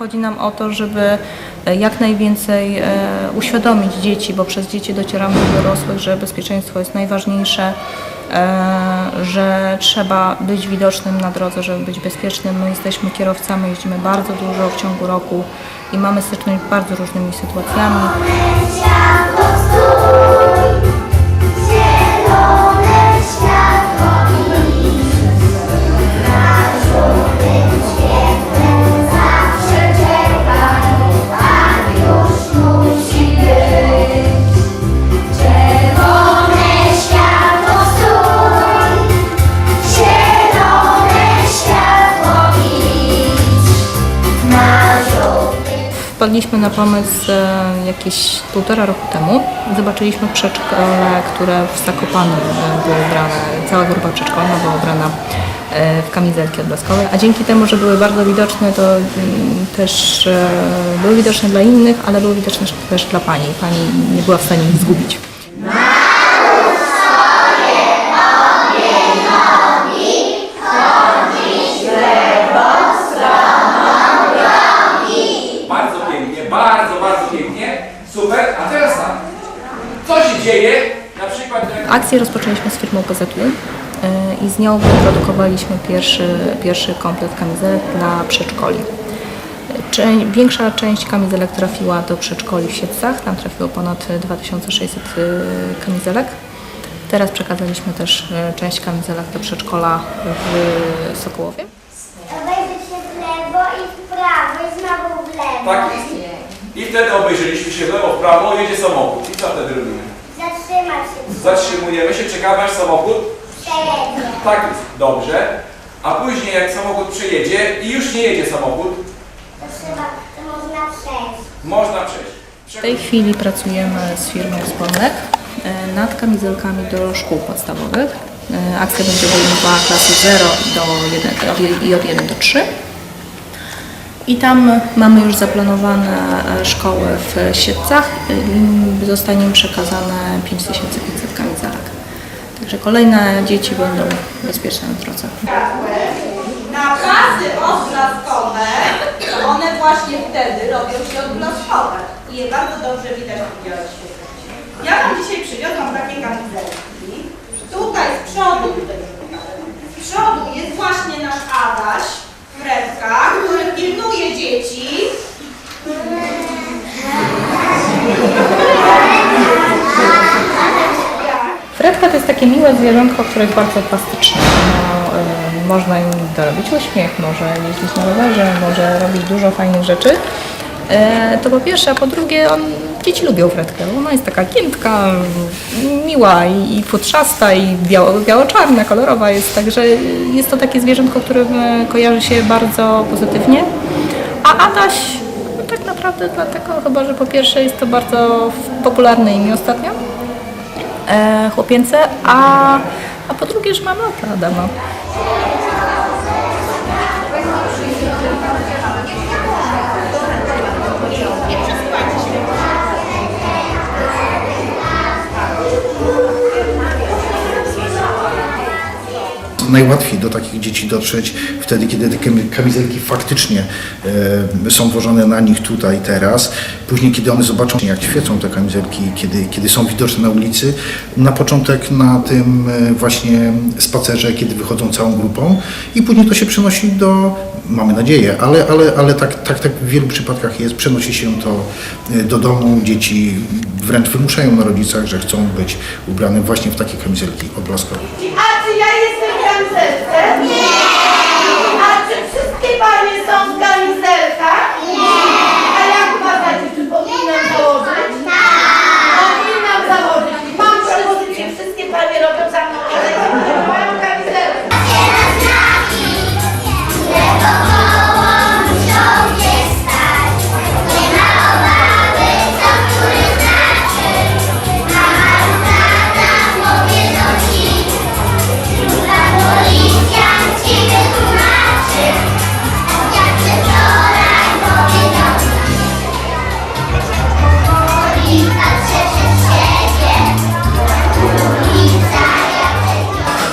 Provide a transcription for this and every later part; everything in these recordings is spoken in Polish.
Chodzi nam o to, żeby e, jak najwięcej e, uświadomić dzieci, bo przez dzieci docieramy do dorosłych, że bezpieczeństwo jest najważniejsze, e, że trzeba być widocznym na drodze, żeby być bezpiecznym. My jesteśmy kierowcami, jeździmy bardzo dużo w ciągu roku i mamy styczność z bardzo różnymi sytuacjami. Wpadliśmy na pomysł e, jakieś półtora roku temu. Zobaczyliśmy przedszkole, które w Zakopanem e, było ubrane, cała grupa przedszkolna była ubrana e, w kamizelki odblaskowe, a dzięki temu, że były bardzo widoczne, to mm, też e, były widoczne dla innych, ale były widoczne też dla Pani. Pani nie była w stanie ich zgubić. Akcję rozpoczęliśmy z firmą PZU y, i z nią wyprodukowaliśmy pierwszy, pierwszy komplet kamizelek dla przedszkoli. Większa część kamizelek trafiła do przedszkoli w Siedcach, tam trafiło ponad 2600 y, kamizelek. Teraz przekazaliśmy też y, część kamizelek do przedszkola w Sokołowie. Obejrzeć się w lewo i w prawo i znowu w lewo. tak. I wtedy obejrzeliśmy się w lewo, w prawo, jedzie samochód. I co wtedy robimy? Zatrzymujemy się, czekamy aż samochód. Przejedzie. Tak jest. Dobrze. A później jak samochód przejedzie i już nie jedzie samochód, To trzeba, to można przejść. można przejść. W tej chwili pracujemy z firmą Wspólnek e, nad kamizelkami do szkół podstawowych. E, Akcja będzie obejmowała klasy 0 do 1, i od 1 do 3. I tam mamy już zaplanowane e, szkoły w Siedcach. Zostanie im przekazane 5500 kamizelek. Także kolejne dzieci będą bezpieczne na drodze. Na pasy odblaskowe, one właśnie wtedy robią się odblaskowe. I je bardzo dobrze widać w. Ja Wam dzisiaj przywiozłam takie kamizelki. Tutaj z przodu, z przodu jest właśnie nasz Adaś, Fredka, który pilnuje dzieci. Fredka to jest takie miłe zwierzątko, które jest bardzo plastyczne. No, y, można im dorobić uśmiech, może jeździć na rowerze, może robić dużo fajnych rzeczy. E, to po pierwsze, a po drugie, on, dzieci lubią Fredkę. Ona jest taka giętka, miła i, i futrzasta i biało, biało-czarna, kolorowa jest. Także jest to takie zwierzątko, którym e, kojarzy się bardzo pozytywnie. A Adaś no, tak naprawdę dlatego chyba, że po pierwsze jest to bardzo popularne imię ostatnio chłopięce, a, a po drugie, że mamy oko Adama. Najłatwiej do takich dzieci dotrzeć wtedy, kiedy te kami- kamizelki faktycznie e, są włożone na nich tutaj, teraz. Później, kiedy one zobaczą, jak świecą te kamizelki, kiedy, kiedy są widoczne na ulicy. Na początek na tym e, właśnie spacerze, kiedy wychodzą całą grupą i później to się przenosi do, mamy nadzieję, ale, ale, ale tak, tak, tak w wielu przypadkach jest, przenosi się to e, do domu. Dzieci wręcz wymuszają na rodzicach, że chcą być ubrane właśnie w takie kamizelki odblaskowe. A czy ja jestem w kamizelce? Nie!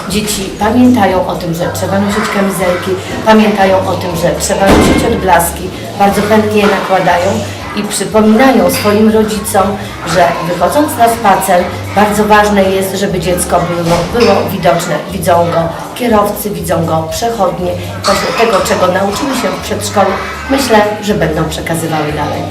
Dzieci pamiętają o tym, że trzeba nosić kamizelki, pamiętają o tym, że trzeba nosić odblaski, bardzo chętnie je nakładają i przypominają swoim rodzicom, że wychodząc na spacer, bardzo ważne jest, żeby dziecko było, było widoczne. Widzą go kierowcy, widzą go przechodnie. Właśnie tego, czego nauczyły się w przedszkolu, myślę, że będą przekazywały dalej.